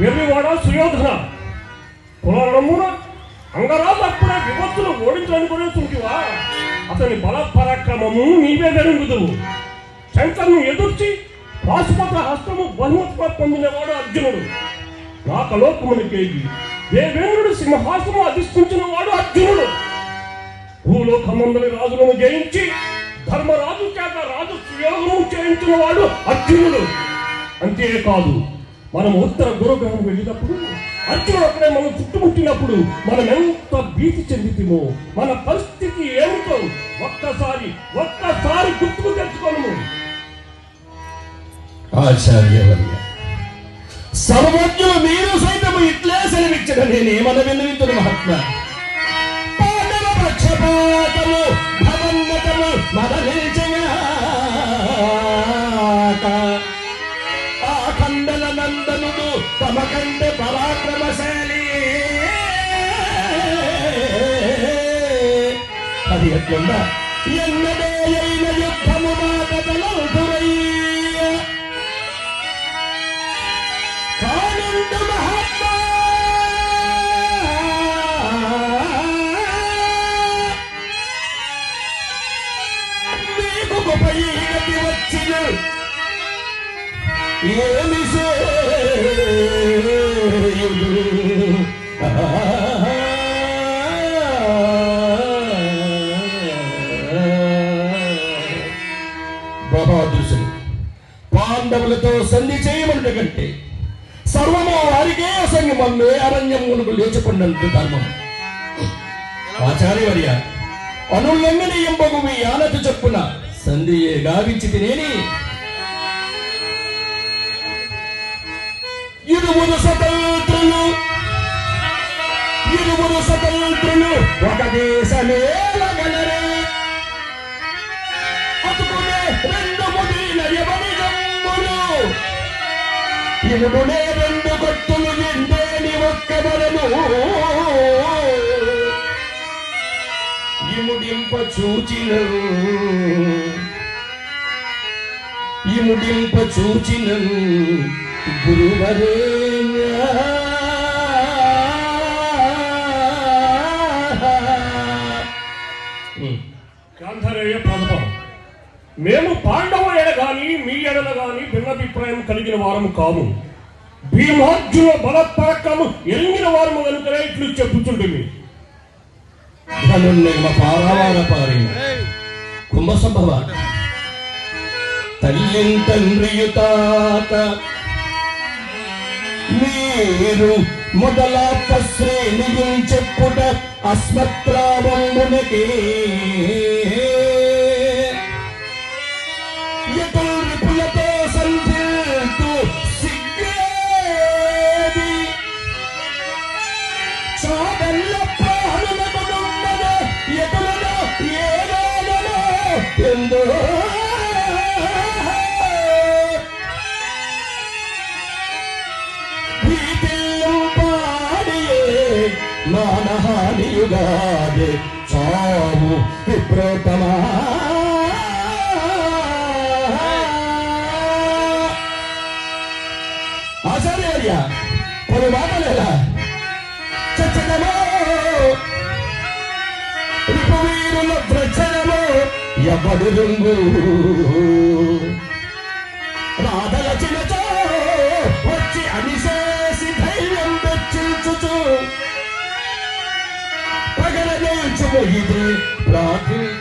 వెర్రివాడ సుయోధన. పునర్నమ్మున అంగరాజు అప్పుడే విపత్తులు ఓడించాలనుకునేస్తుంటివా అతని బల పరాక్రమము నీవే వెరుగుదువు శంకర్ను ఎదుర్చి పాశుపత హస్తము బహుమతిగా పొందినవాడు అర్జునుడు. రాకలోకమునికేగి దేవేంద్రుడు సింహాసనం అధిష్ఠించిన వాడు అర్జునుడు. భూలోకమందరి రాజులను జయించి ధర్మరాజు చేత రాజు సుయోగము చేయించిన వాడు అర్జునుడు. అంతేకాదు మనం ఉత్తర గురుగ్రహం వెళ్ళినప్పుడు అర్జునుడు అక్కడే మనం చుట్టుముట్టినప్పుడు మనం ఎంత భీతి చెందితిమో మన పరిస్థితి ఏమిటో ఒక్కసారి ఒక్కసారి గుర్తుకు తెచ్చుకోను ఆచార్యవర్య సర్వజ్ఞులు మీరు సైతము ఇట్లే సెలవిచ్చట నేనేమన విన్నవింతుడు మహాత్మ. ఖండల తమ కంటే పరాక్రమశాలి. అది ఎట్లుందా? ఎన్నడే అయిన యుద్ధము నా కథలో కానుండు మహాత్మా. మీకు గొప్ప వచ్చిన ఏమి సేయుడు పాండవులతో సంధి చేయమంట కంటే సర్వము వారికే అరణ్యం అరణ్యమునకు లేచిపడినంత ధర్మం. ఆచార్యవర్య అనుల్లంఘని ఎంబగు మీ ఆనత చెప్పున సంధియే గావించి తినేని. ఇది స్వతంత్రులు ఇరువురు స్వతంత్రులు ఒక దేశమేలగలరే అతుకునే రెండు ముడిన ఎవరి జమ్ములు ఇనుమునే రెండు కొట్టులు ఎండేని ఒక్కబలను ఇముడింప చూచిన ఇముడింప చూచిన గురువరే. గాంధరేయ ప్రథమం మేము పాండవ ఎడ గాని మీ ఎడల గాని భిన్నాభిప్రాయం కలిగిన వారము కాము. భీమార్జున బల పరక్రము ఎరిగిన వారము కనుకనే ఇట్లు చెప్పుచుంటుంది ధనుర్నిర్మ పారావార పారి కుంభ సంభవ తల్లిన్ తండ్రియు తాత మీరు మొదలాత శ్రేణియు చెప్పుట అస్మత్రావంబునకే ఎందో మానహానియుగాది చావు విప్రోతమా. ఆచార్య కొన్ని మాటలేలా చచ్చటమో. రిపువీరుల ప్రచనమో ఎవడు రుంగు రాధలచినచో వచ్చి అనిసేసి ధైర్యం వెచ్చించుచు. పగల నిల్చుము ఇది ప్రార్థించు.